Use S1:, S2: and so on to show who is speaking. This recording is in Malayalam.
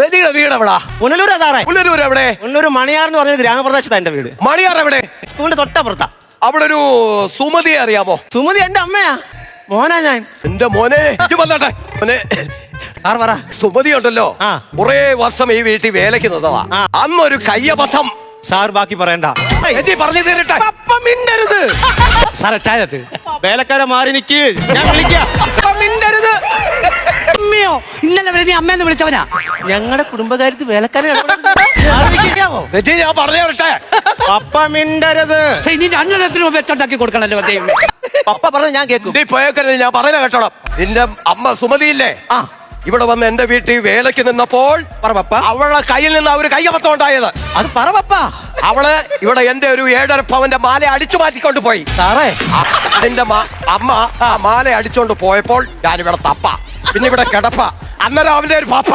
S1: രതിയുടെ വീട് എവിടാ?
S2: പുനലൂരാ സാറേ.
S1: പുല്ലൂർ എവിടെ?
S2: പുനലൂർ മണിയാർ എന്ന് പറഞ്ഞ ഗ്രാമപ്രദേശത്താ എന്റെ വീട്.
S1: മണിയാർ എവിടെ?
S2: സ്കൂളിന്റെ തൊട്ടപ്പുറത്താ.
S1: അവിടെ ഒരു സുമതിയെ അറിയാമോ?
S2: സുമതി എന്റെ അമ്മയാ. മോനാ ഞാൻ.
S1: എന്റെ മോനെ ഇജ്ജ് വന്നോട്ടെ. മോനെ
S2: സാർ പറ.
S1: സുമതി ഉണ്ടല്ലോ.
S2: ആ.
S1: കുറെ വർഷം ഈ വീട്ടിൽ വേലയ്ക്ക് നിന്നതാ
S2: ആ.
S1: അന്നൊരു കയ്യബദ്ധം.
S2: സാർ ബാക്കി പറയണ്ട.
S1: എത്തി പറഞ്ഞു തീരട്ടെ.
S2: മിണ്ടരുത്. സാറേ ചായ. വേലക്കാരെ മാറി നിക്ക്. ഞാൻ വിളിക്കാം.
S3: ഇന്നലെ വരെ നീ അമ്മയെന്ന് വിളിച്ചവനാ?
S2: ഞങ്ങളുടെ കുടുംബകാര്യത്തിൽ വേലക്കാരെ
S1: ഞാൻ പറഞ്ഞു തരട്ടെ
S2: പപ്പ മിണ്ടരുത്.
S3: ഇനി രണ്ടെണ്ണത്തിനും വെച്ചുണ്ടാക്കി കൊടുക്കണല്ലോ ദൈവമേ.
S2: പപ്പ പറഞ്ഞു ഞാൻ കേൾക്കും.
S1: നീ പോയക്കരുത് ഞാൻ പറഞ്ഞ കേട്ടോളാം. നിന്റെ അമ്മ സുമതിയില്ലേ?
S2: ആ.
S1: ഇവിടെ വന്ന് എന്റെ വീട്ടിൽ വേലയ്ക്ക് നിന്നപ്പോൾ
S2: പറ പപ്പ.
S1: അവളുടെ കയ്യിൽ നിന്ന് അവർ കയ്യബദ്ധം ഉണ്ടായത്.
S2: അത് പറ പപ്പ.
S1: അവൾ ഇവിടെ എന്റെ ഒരു ഏഴര പവന്റെ മാല അടിച്ചു മാറ്റിക്കൊണ്ട് പോയി.
S2: സാറേ.
S1: അതിന്റെ അമ്മ ആ മാല അടിച്ചോണ്ട് പോയപ്പോൾ ഞാനിവിടെ തപ്പ. പിന്നെ ഇവിടെ കിടപ്പ. അന്നേരം അവന്റെ ഒരു പപ്പ.